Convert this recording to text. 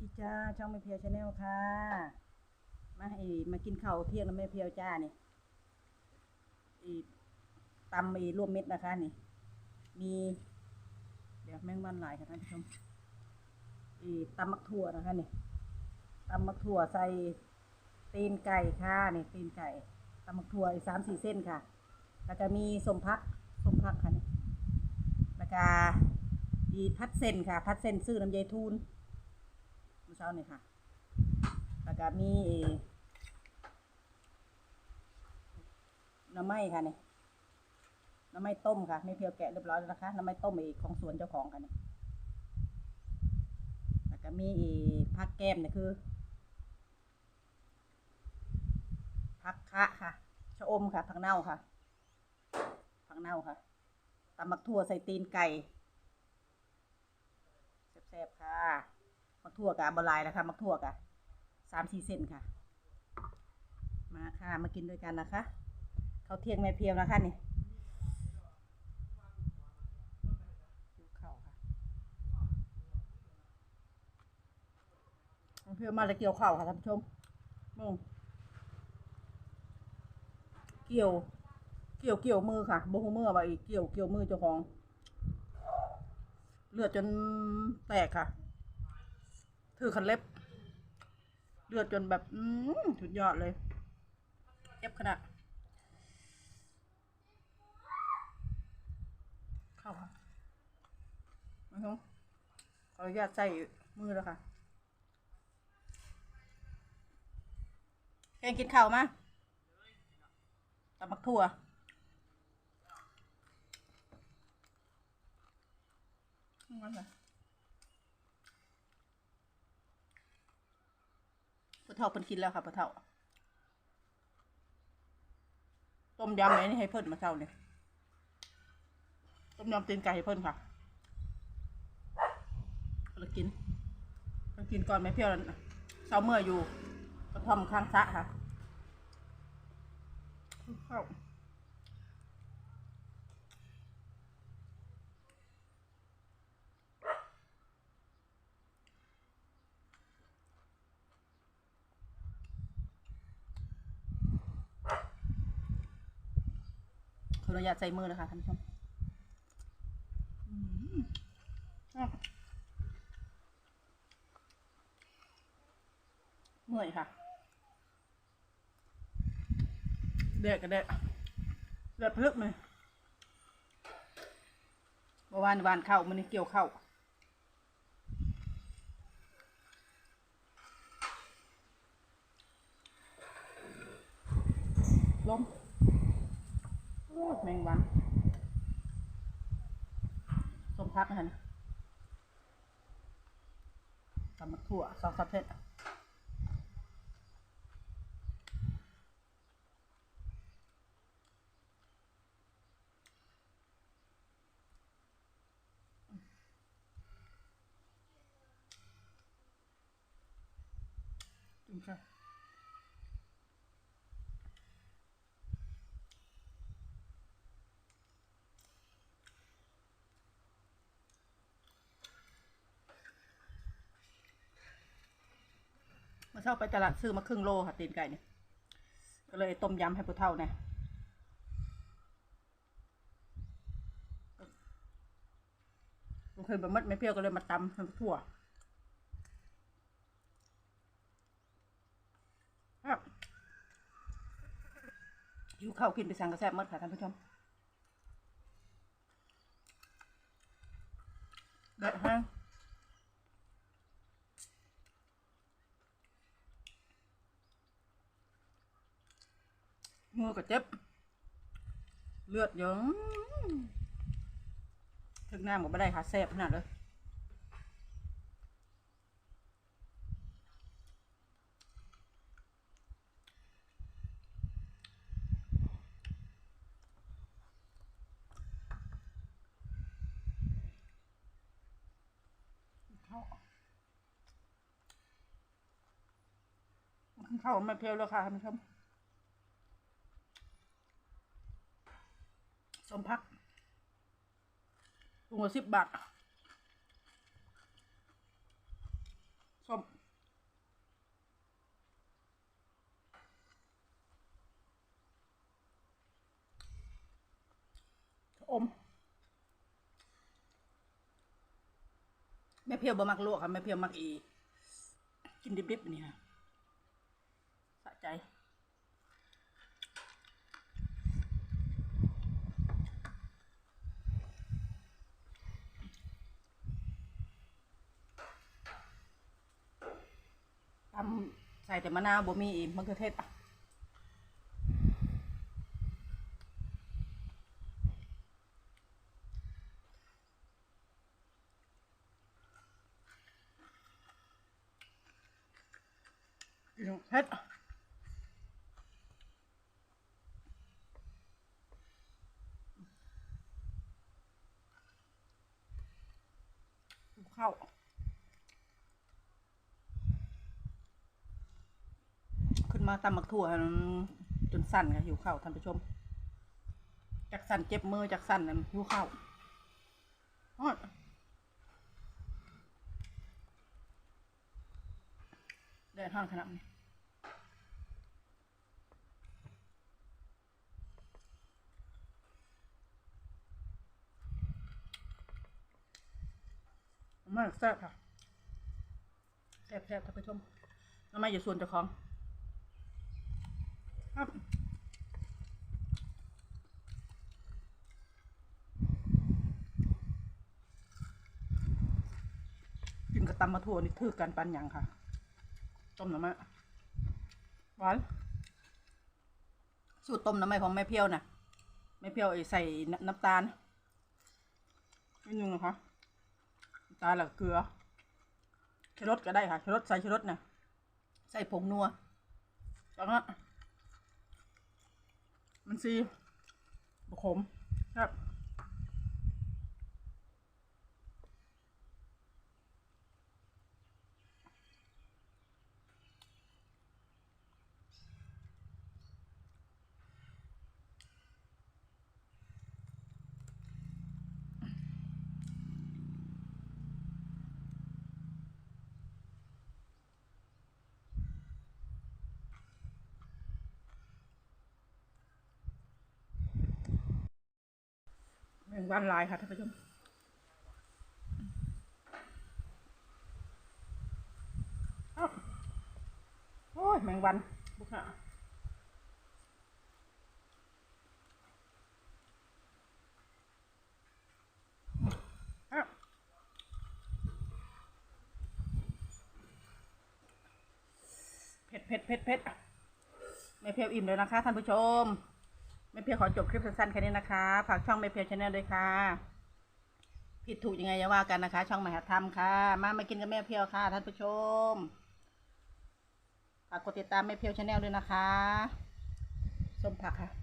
ดีจ้าช่องแม่เพียวชาแนลค่ะ มาไอ้มากินข้าวเที่ยงแล้วแม่เพียวจ้านี่อีตำไอ้รวมเม็ดนะคะนี่ มี เดี๋ยวแมงวันหลายค่ะท่านผู้ชมอีตำมักถั่วนะคะนี่ตำมักถั่วใส่ตีนไก่ค่ะนี่ตีนไก่ตำมักถั่วอีกสามสี่เส้นค่ะ แล้วก็มีสมพักสมพักค่ะนี่แล้วก็อีพัดเส้นค่ะ พัดเส้นซื้อน้ำยายทูน เช้านี่ค่ะแล้วก็มีน้ำไม้ค่ะนี่น้ำไม้ต้มค่ะไม่เพียวแกะเรียบร้อยแล้วนะคะน้ำไม้ต้มอีกของสวนเจ้าของค่ะนี่แล้วก็มีผักแก้มนี่คือผักคะค่ะชะอมค่ะผักเน่าค่ะผักเน่าค่ะตำมักทั่วใส่ตีนไก่แซ่บๆค่ะ มักทั่วกับบลายแล้วค่ะมักทั่วกะสามสี่เส้นค่ะ มาค่ะมากินด้วยกันนะคะเขาวเที่ยงแม่เพียวนะคะนี่เพียวมาแล้วเกี่ยวข้าวค่ะท่านผู้ชมมึงเกี่ยว เกี่ยวเกี่ยวมือค่ะบุหูมือว่าอีกเกี่ยวเกี่ยวมือเจ้าของ เลือดจนแตกค่ะ ถือคันเล็บเลือดจนแบบอืมสุดยอดเลยเจ็บขนาดเข้าค่ะมาครับขออนุญาตใส่มือแล้วค่ะแกงกินข้าวมาตำบักถั่วงั้นเหรอ ปะ เท่าเพิ่นกินแล้วค่ะปะเท่า ต้มยำไหนนี่ให้เพิ่นมาเท่าเนี่ยต้มยำตีนไก่ให้เพิ่นค่ะเพิ่นกินเพิ่นกินก่อนไหมเพี้ยวนั่นน่ะเช้าเมื่ออยู่กระท่อมข้างสะค่ะเข้า ออนุญาตใส่มือนะคะท่านผู้ชมอืมอะเมื่อยค่ะเด็กกับเด็กเลือดพลึกเลยเมื่อวานวานเข้ามันนี่เกี่ยวเข้าล้มโอ้ยแมงวันสมพักนะฮะตำมะถั่วสองสับเส้นจุ่มค่ะ ช้าไปตลาดซื้อมาครึ่งโลค่ะตีนไก่เนี่ย ก็เลยต้มยำให้ผู้เฒ่าเนี่ยมันเคยแบบมัดไม่เปรี้ยวก็เลยมาตำให้ทั่วอยู่ข้าวกินไปสั่งกระแซบหมดค่ะท่านผู้ชมเด็ดฮะ มือก็เจ็บ เลือดเยอะถึงหน้าหมดไม่ได้ค่ะแซ่บขนาดเลยเขาเข้าไม่เพลียวแล้วค่ะท่านผู้ชม สมพักถุงละสิบบาทส้มอมแม่เพียวบะมักลวกค่ะแม่เพียวมักอี กินดิบๆนี่ค่ะสะใจ ใส่แต่มะนาวบ่มีอีกมะเขือเทศปะเผ็ดข้าว ขึ้น มาตำมักถั่วจนสั่นค่ะหิวข้าวท่านผู้ชม จากสั่นเจ็บมือจากสั่นนั้นหิวข้าวอ้อแดดห้อนขนาดนี้มากแซ่บค่ะแซ่บแซ่บท่านผู้ชมน้ำไม่อย่าส่วนเจ้าของ ครับ กินกับ ตำมะถั่วนี่ถือกันปันยังค่ะ ต้มน้ำมะหวานสูตรต้มน้ำมันของแม่เพียวน่ะแม่เพียวใส่น้ำตาลนิดนึงนะคะน้ำตาลแล้วก็เกลือชูรสก็ได้ค่ะชูรสใส่ชูรสน่ะใส่ผงนัวแล้วก็มันซีบขมครับ แมงวันลายค่ะท่านผู้ชมอ้าวโอ้ยแมงวันบุกหะอ้าวเผ็ดเผ็ดเผ็ดเผ็ดไม่เพียวอิ่มเลยนะคะท่านผู้ชมไม่เพียวขอจบคลิปสั้นๆแค่นี้นะคะ ฝากช่องไม่เพียวชาแนลด้วยค่ะ ผิดถูกยังไงอย่าว่ากันนะคะ ช่องมหาธรรมค่ะ มามากินกับแม่เพียวค่ะ ท่านผู้ชม ฝากกดติดตามแม่เพียวชาแนลด้วยนะคะ ส้มผักค่ะ